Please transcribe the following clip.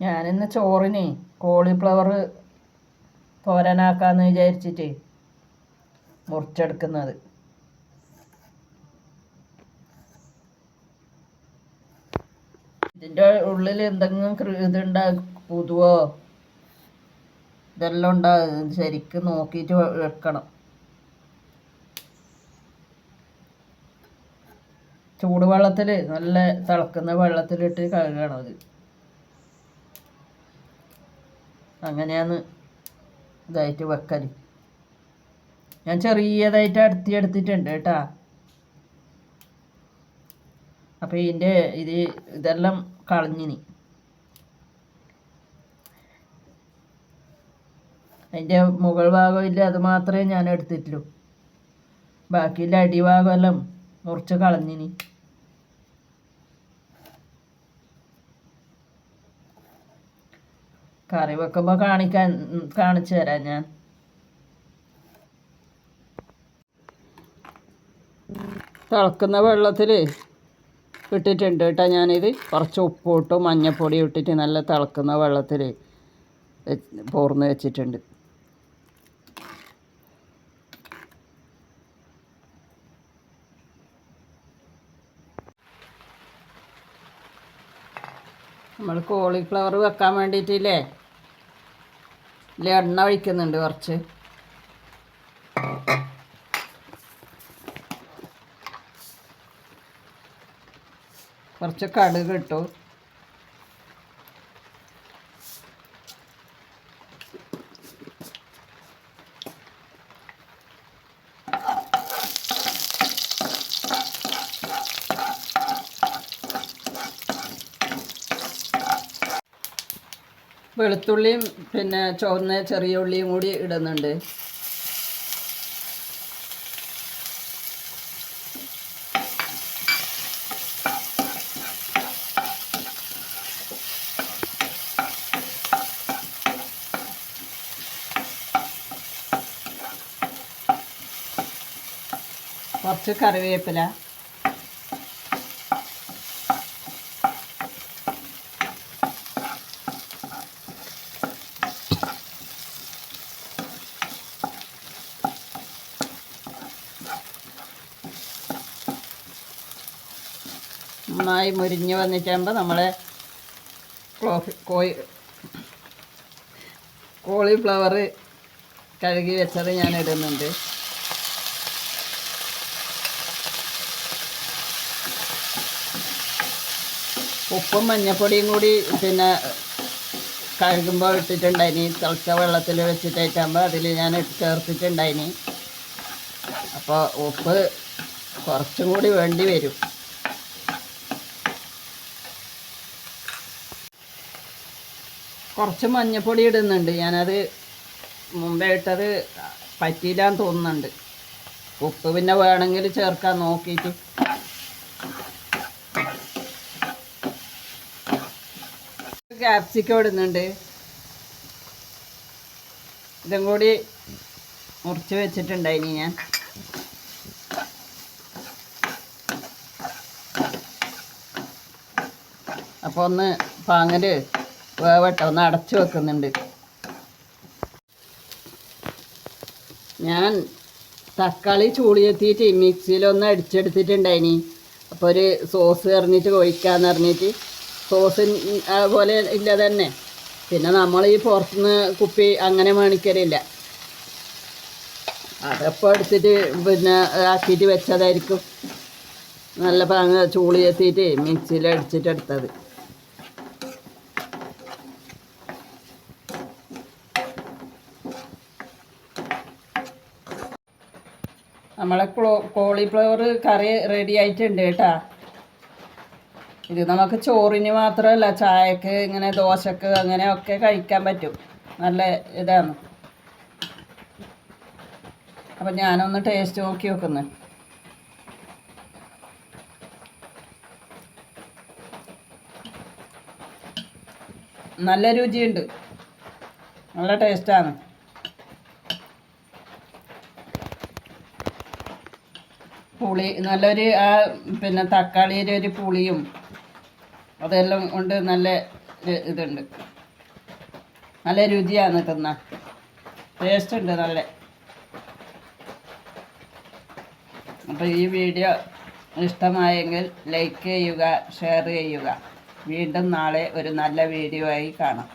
ഞാനിന്ന് ചോറിന് കോളിഫ്ലവർ തോരനാക്കാന്ന് വിചാരിച്ചിട്ട് മുറിച്ചെടുക്കുന്നത്. ഇതിന്റെ ഉള്ളിൽ എന്തെങ്കിലും ഇതുണ്ടാകും ഇതുണ്ടാ പുതുവോ? ഇതെല്ലാം ഉണ്ടാകും ശരിക്കും നോക്കിയിട്ട് വെക്കണം. ചൂടുവെള്ളത്തിൽ നല്ല തിളക്കുന്ന വെള്ളത്തിലിട്ട് കഴുകണം അത്. അങ്ങനെയാണ് ഇതായിട്ട് വെക്കൽ ഞാൻ ചെറിയതായിട്ട് അടുത്തി എടുത്തിട്ടുണ്ട് കേട്ടാ. അപ്പോൾ ഇതിന്റെ ഇത് ഇതെല്ലാം കളഞ്ഞിനി. അതിന്റെ മുകൾ ഭാഗമില്ല അത് മാത്രമേ ഞാൻ എടുത്തിട്ടുള്ളൂ. ബാക്കിയുള്ള അടിഭാഗമെല്ലാം മുറിച്ച് കളഞ്ഞിനി. കറി വെക്കുമ്പോൾ കാണിക്കാൻ കാണിച്ചു തരാം ഞാൻ. തിളക്കുന്ന വെള്ളത്തിൽ ഇട്ടിട്ടുണ്ട് കേട്ടോ ഞാനിത്. കുറച്ച് ഉപ്പൂട്ടും മഞ്ഞപ്പൊടി ഇട്ടിട്ട് നല്ല തിളക്കുന്ന വെള്ളത്തിൽ പോർന്ന് വെച്ചിട്ടുണ്ട്. നമ്മൾ കോളിഫ്ലവർ വെക്കാൻ വേണ്ടിയിട്ടില്ലേ? ഇതിൽ എണ്ണ ഒഴിക്കുന്നുണ്ട് കുറച്ച്. കുറച്ച് കടുക് ഇട്ടു. വെളുത്തുള്ളിയും പിന്നെ ചുവന്ന ചെറിയ ഉള്ളിയും കൂടി ഇടുന്നുണ്ട്. കുറച്ച് കറിവേപ്പില. നന്നായി മുരിഞ്ഞ് വന്നിട്ടാകുമ്പോൾ നമ്മളെ കോഴി കോളിഫ്ലവർ കഴുകി വെച്ചത് ഞാൻ ഇടുന്നുണ്ട് ഉപ്പും മഞ്ഞപ്പൊടിയും കൂടി പിന്നെ കഴുകുമ്പോൾ ഇട്ടിട്ടുണ്ടായിനി. തിളച്ച വെള്ളത്തിൽ വെച്ചിട്ടായിട്ടാകുമ്പോൾ അതിൽ ഞാൻ ചേർത്തിട്ടുണ്ടായിനി. അപ്പോൾ ഉപ്പ് കുറച്ചും കൂടി വേണ്ടി വരും. കുറച്ച് മഞ്ഞപ്പൊടി ഇടുന്നുണ്ട്. ഞാനത് മുമ്പേ ഇട്ടത് പറ്റിയില്ലാന്ന് തോന്നുന്നുണ്ട്. ഉപ്പ് പിന്നെ വേണമെങ്കിൽ ചേർക്കാൻ നോക്കിയിട്ട്. ക്യാപ്സിക്കം ഇടുന്നുണ്ട്. ഇതും കൂടി മുറിച്ച് വെച്ചിട്ടുണ്ടായിനി ഞാൻ. അപ്പോൾ ഒന്ന് പാങ്ങൽ വേവട്ടെ ഒന്ന് അടച്ചു വെക്കുന്നുണ്ട്. ഞാൻ തക്കാളി ചൂളിയെത്തിയിട്ട് മിക്സിയിലൊന്ന് അടിച്ചെടുത്തിട്ടുണ്ടായിനി. അപ്പോൾ ഒരു സോസ് എറിഞ്ഞിട്ട് ഒഴിക്കാന്ന് പറഞ്ഞിട്ട്. സോസ് അതുപോലെ ഇല്ല തന്നെ. പിന്നെ നമ്മൾ ഈ പുറത്തുനിന്ന് കുപ്പി അങ്ങനെ മേണിക്കലില്ല. അതപ്പോൾ എടുത്തിട്ട് പിന്നെ ആക്കിയിട്ട് വെച്ചതായിരിക്കും. നല്ല പാങ്ങ ചൂളിയെത്തിയിട്ട് മിക്സിയിൽ അടിച്ചിട്ട് നമ്മളെ ക്ലോ കോളിഫ്ലവർ കറി റെഡി ആയിട്ടുണ്ട് കേട്ടാ. ഇത് നമുക്ക് ചോറിന് മാത്രമല്ല ചായക്ക് ഇങ്ങനെ ദോശക്ക് അങ്ങനെ ഒക്കെ കഴിക്കാൻ പറ്റും. നല്ല ഇതാണ്. അപ്പം ഞാനൊന്ന് ടേസ്റ്റ് നോക്കി നോക്കുന്നു നല്ല രുചിയുണ്ട്. നല്ല ടേസ്റ്റാണ് പുളി നല്ലൊരു ആ പിന്നെ തക്കാളിയുടെ ഒരു പുളിയും അതെല്ലാം കൊണ്ട് നല്ല ഇതുണ്ട്. നല്ല രുചിയാണ് തിന്നാൻ. ടേസ്റ്റ് ഉണ്ട് നല്ല. അപ്പോൾ ഈ വീഡിയോ ഇഷ്ടമായെങ്കിൽ ലൈക്ക് ചെയ്യുക ഷെയർ ചെയ്യുക. വീണ്ടും നാളെ ഒരു നല്ല വീഡിയോ ആയി കാണാം.